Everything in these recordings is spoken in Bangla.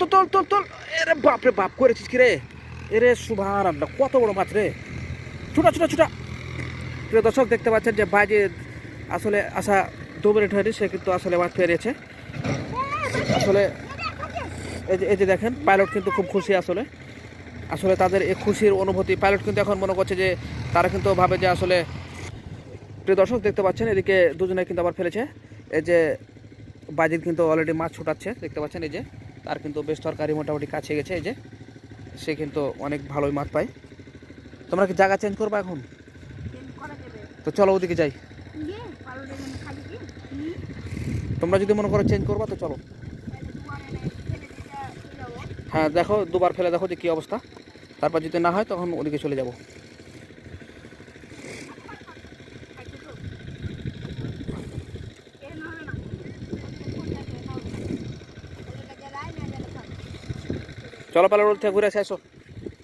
তোল তোল তোল তোল তোল। এরে বাপরে বাপ, করেছিস কি রে? এরে সুভার আল্লাহ কত বড় মাছ রে। ছোটা ছোটা ছোটা। প্রিয় দর্শক, দেখতে পাচ্ছেন যে বাজে আসলে আশা দুবারে ঠেরি সে কিন্তু আসলে মাছ পেরিয়েছে আসলে এই যে এই যে দেখেন পাইলট কিন্তু খুব খুশি আসলে। আসলে তাদের এই খুশির অনুভূতি পাইলট কিন্তু এখন মনে করছে যে তারা কিন্তু ভাবে যে আসলে প্রিয় দর্শক, দেখতে পাচ্ছেন, এদিকে দুজনে কিন্তু আবার ফেলেছে। এই যে বাজির কিন্তু অলরেডি মাছ ছুটাচ্ছে, দেখতে পাচ্ছেন এই যে। তার কিন্তু বেশ তরকারি মোটামুটি কাছে গেছে এই যে। সে কিন্তু অনেক ভালোই মাছ পায়। তোমরা কি জায়গা চেঞ্জ করবা এখন? তো চলো ওদিকে যাই। তোমরা যদি মনে করো চেঞ্জ করবা তো চলো। হ্যাঁ দেখো দুবার ফেলে দেখো যে কী অবস্থা। তারপর যদি না হয় তখন ওদিকে চলে যাব। চলো পালে রোড থেকে ঘুরে আসে, আসো।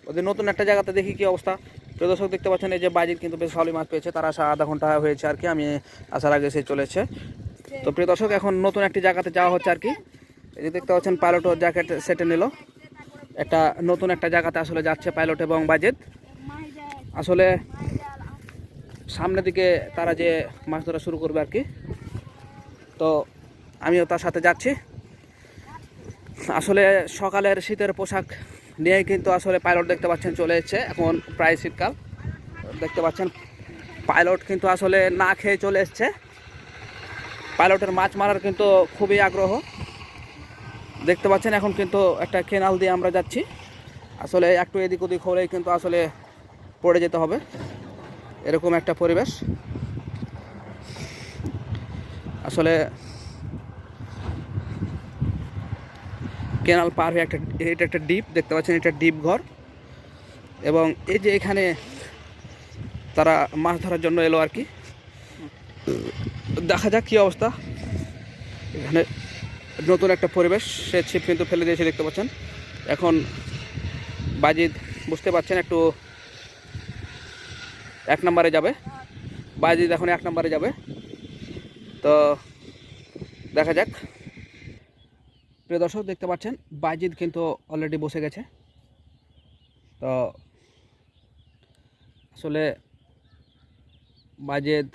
ওদের নতুন একটা জায়গাতে দেখি কি অবস্থা। প্রিয় দর্শক, দেখতে পাচ্ছেন এই যে বাজির কিন্তু বেশ ভালোই মাছ পেয়েছে। তারা আসা আধা ঘণ্টা হয়েছে আর কি, আমি আসার আগে সে চলেছে। তো প্রিয় দর্শক, এখন নতুন একটি জায়গাতে যাওয়া হচ্ছে আর কি। এই যে দেখতে পাচ্ছেন পাইলটও জ্যাকেট সেটে নিল। একটা নতুন একটা জায়গাতে আসলে যাচ্ছে পাইলট এবং বাজেট আসলে সামনের দিকে তারা যে মাছ ধরা শুরু করবে আর কি। তো আমিও তার সাথে যাচ্ছি। আসলে সকালের শীতের পোশাক নিয়ে কিন্তু আসলে পাইলট দেখতে পাচ্ছেন চলে এসেছে। এখন প্রায় শীতকাল। দেখতে পাচ্ছেন, পাইলট কিন্তু আসলে না খেয়ে চলে এসছে। পাইলটের মাছ মারার কিন্তু খুবই আগ্রহ। দেখতে পাচ্ছেন, এখন কিন্তু একটা কেনাল দিয়ে আমরা যাচ্ছি। আসলে একটু এদিক ওদিক হলেই কিন্তু আসলে পড়ে যেতে হবে। এরকম একটা পরিবেশ। আসলে কেনাল পার হয়ে একটা, এটা একটা ডিপ, দেখতে পাচ্ছেন এটা ডিপ ঘর। এবং এই যে এখানে তারা মাছ ধরার জন্য এলো আর কি। দেখা যাক কী অবস্থা। এখানে নতুন একটা পরিবেশ, সে ছিপ কিন্তু ফেলে দিয়েছে, দেখতে পাচ্ছেন। এখন বাজিদ, বুঝতে পারছেন একটু এক নম্বরে যাবে। বাজিদ এখন এক নম্বরে যাবে। তো দেখা যাক। প্রিয় দর্শক, দেখতে পাচ্ছেন বাইজিদ কিন্তু অলরেডি বসে গেছে। তো আসলে বাজেদ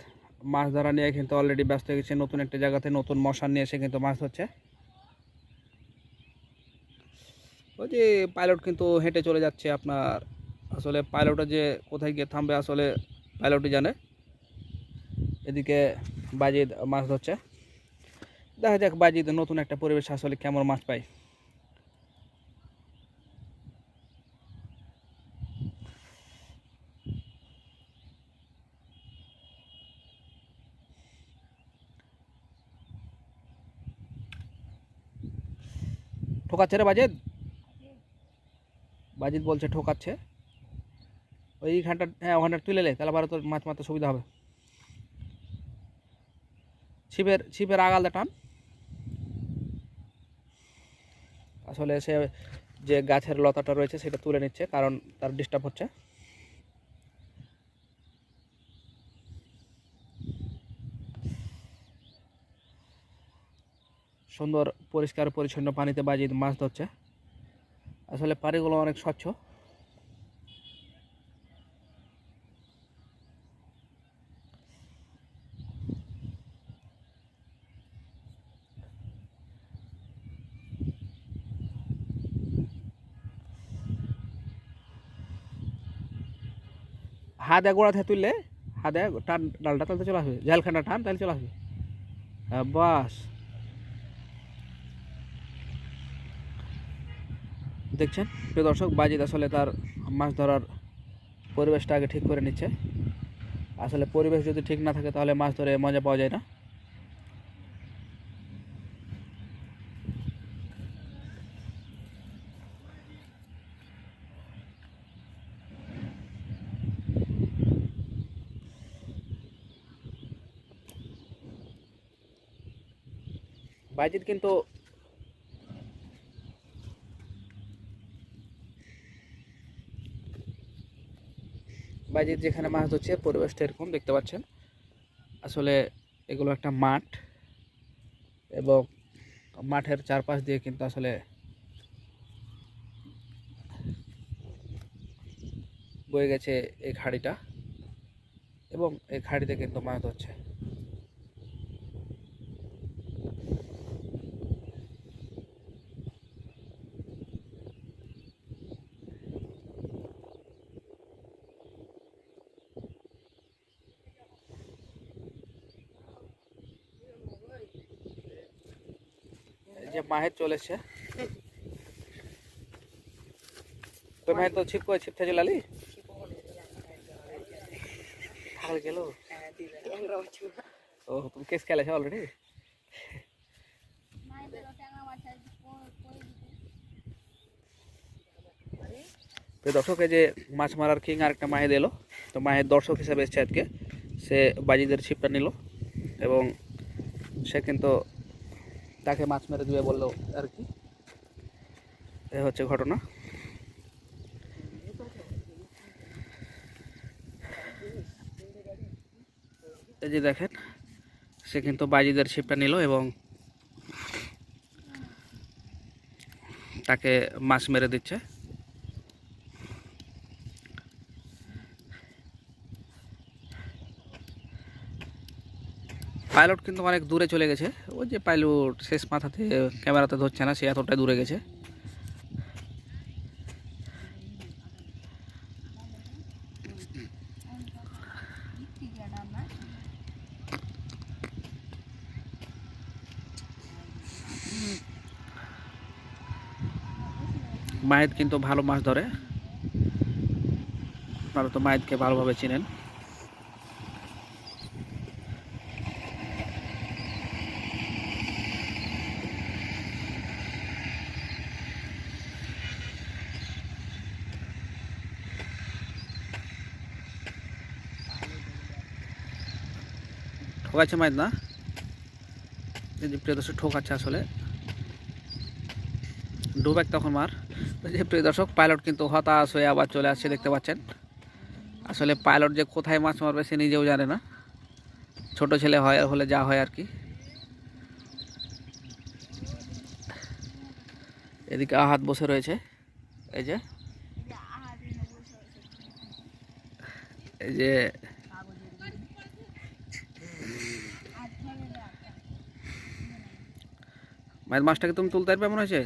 মাছ ধরা নিয়ে কিন্তু অলরেডি ব্যস্ত হয়ে গেছে, নতুন একটা জায়গাতে নতুন মশান নিয়ে এসে কিন্তু মাছ ধরছে। ওই যে পাইলট কিন্তু হেঁটে চলে যাচ্ছে আপনার। আসলে পাইলটটা যে কোথায় গিয়ে থামবে আসলে পাইলটই জানে। এদিকে বাজিদ মাছ ধরছে। দেখা যাক বাজিদ নতুন একটা পরিবেশ আসলে কেমন মাছ পাই। ঠোকাচ্ছে রে বাজেদ বাজিদ বলছে ঠোকাচ্ছে। ওইখানটা হ্যাঁ ওখানটা তুলে লে তাহলে আবার তোর মাছ মারতে সুবিধা হবে। ছিপের ছিপের আগালটা টান। আসলে সে যে গাছের লতাটা রয়েছে সেটা তুলে নিচ্ছে, কারণ তার ডিস্টার্ব হচ্ছে। সুন্দর, পরিষ্কার, পরিচ্ছন্ন পানিতে বাজিয়ে মাছ ধরছে। আসলে পানিগুলো অনেক স্বচ্ছ। হাতে গোড়া থেকে তুললে হাতে টান, ডালটা তাহলে চলে আসবে। ঝালখানটা টান, তাহলে চলে আসবে। বাস দেখছেন? প্রিয় দর্শক বাজিদ আসলে তার মাছ ধরার পরিবেশটা আগে ঠিক করে নিচ্ছে। আসলে পরিবেশ যদি ঠিক না থাকে, তাহলে মাছ ধরে মজা পাওয়া যায় না। বাইজিদ কিন্তু বাইজিদ যেখানে মাছ ধরছে, পরিবেশটা এরকম দেখতে পাচ্ছেন। আসলে এগুলো একটা মাঠ এবং মাঠের চারপাশ দিয়ে কিন্তু আসলে বয়ে গেছে এই খাড়িটা এবং এই খাড়িতে কিন্তু মাছ ধরছে। যে মাহের চলেছে তো মাহের তো ছিপ করে ছিপ থেকে লালি? থাকলে গেল। ও, তুমি কেস খেলেছো অলরেডি দর্শক, এই যে মাছ মারার কিং আরেকটা মাহেদ এলো তো মাহের দর্শক হিসাবে এসছে আজকে। সে বাজিদের ছিপটা নিল এবং সে কিন্তু তাকে মাছ মেরে দিবে বলল আর কি। এ হচ্ছে ঘটনা। এই যে দেখেন, সে কিন্তু বাজিদের ছিপটা নিল এবং তাকে মাছ মেরে দিচ্ছে। পাইলট কিন্তু অনেক দূরে চলে গেছে। ওই যে পাইলট শেষ মাথাতে ক্যামেরাতে ধরছে না, সে এতটাই দূরে গেছে। মায়েদ কিন্তু ভালো মাছ ধরে। আপনারা তো মায়েদকে ভালোভাবে চিনেন। ঠকাচ্ছে মায়েদ না। প্রিয় দর্শক ঠকাচ্ছে আসলে। ডুবেক তখন মার। প্রিয় দর্শক, পাইলট কিন্তু হতাশ হয়ে আবার চলে আসছে, দেখতে পাচ্ছেন। আসলে পাইলট যে কোথায় মাছ মারবে সে নিজেও জানে না। ছোট ছেলে হয়, হলে যা হয় আর কি। এদিকে আহাত বসে রয়েছে। এই যে। এই যে মায়ের মাছটাকে তুমি তুলতে পারবে মনে হয়েছে?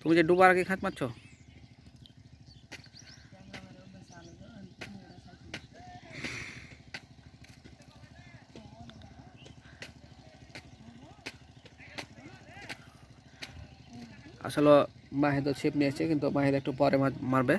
তুমি যে ডুবার আগে খাত মারছো? আসলে মাহিদ ছিপ নিয়েছে কিন্তু মাহিদ একটু পরে মারবে।